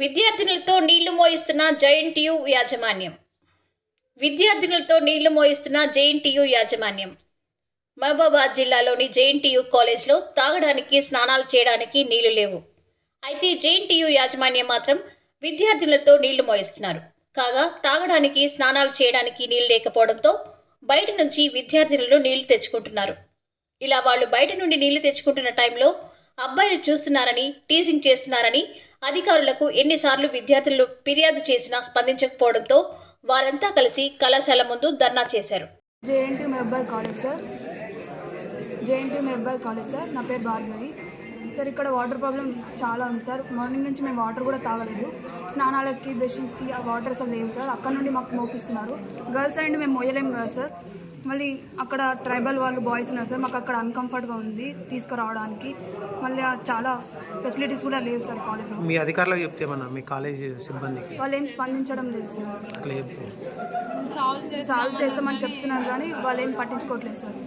విద్యార్థినులతో నీళ్ళు మోయిస్తున్న జైఎన్టీయు యాజమాన్యం. విద్యార్థినులతో నీళ్ళు మోయిస్తున్న జేఎన్టీయు యాజమాన్యం. మహబూబాబాద్ జిల్లాలోని జేఎన్టీయు కాలేజ్లో తాగడానికి స్నానాలు చేయడానికి నీళ్ళు లేవు. అయితే జేఎన్టీయు యాజమాన్యం మాత్రం విద్యార్థినులతో నీళ్ళు మోయిస్తున్నారు. కాగా తాగడానికి స్నానాలు చేయడానికి నీళ్ళు లేకపోవడంతో బయట నుంచి విద్యార్థినులు నీళ్ళు తెచ్చుకుంటున్నారు. ఇలా వాళ్ళు బయట నుండి నీళ్ళు తెచ్చుకుంటున్న టైంలో అబ్బాయిలు చూస్తున్నారని టీజింగ్ చేస్తున్నారని అధికారులకు ఎన్నిసార్లు విద్యార్థులు ఫిర్యాదు చేసినా స్పందించకపోవడంతో వారంతా కలిసి కళాశాల ముందు ధర్నా చేశారు. జేఎన్టీ మెబ్బాయ్ కాలేజ్ సార్. జేఎన్టీ మెబ్బాయ్ కాలేజ్ సార్. నా పేరు భార్గవి. సార్ ఇక్కడ వాటర్ ప్రాబ్లం చాలా ఉంది సార్. మార్నింగ్ నుంచి మేము వాటర్ కూడా తాగలేదు. స్నానాలకి బ్రషింగ్స్కి ఆ వాటర్ అసలు లేవు సార్. అక్కడ నుండి మాకు మోపిస్తున్నారు. గర్ల్స్ అండ్ మేము మోయలేము కదా సార్. మళ్ళీ అక్కడ ట్రైబల్ వాళ్ళు బాయ్స్ ఉన్నారు సార్ మాకు అక్కడ అన్కంఫర్ట్గా ఉంది తీసుకురావడానికి. మళ్ళీ ఆ చాలా ఫెసిలిటీస్ కూడా లేవు సార్ కాలేజ్లో మీ అధికారులకు చెప్తే మన మీ కాలేజ్ సిబ్బందికి? వాళ్ళు ఏం స్పందించడం లేదు సార్. సాల్వ్ చేస్తామని చెప్తున్నారు కానీ వాళ్ళు ఏం పట్టించుకోవట్లేదు సార్.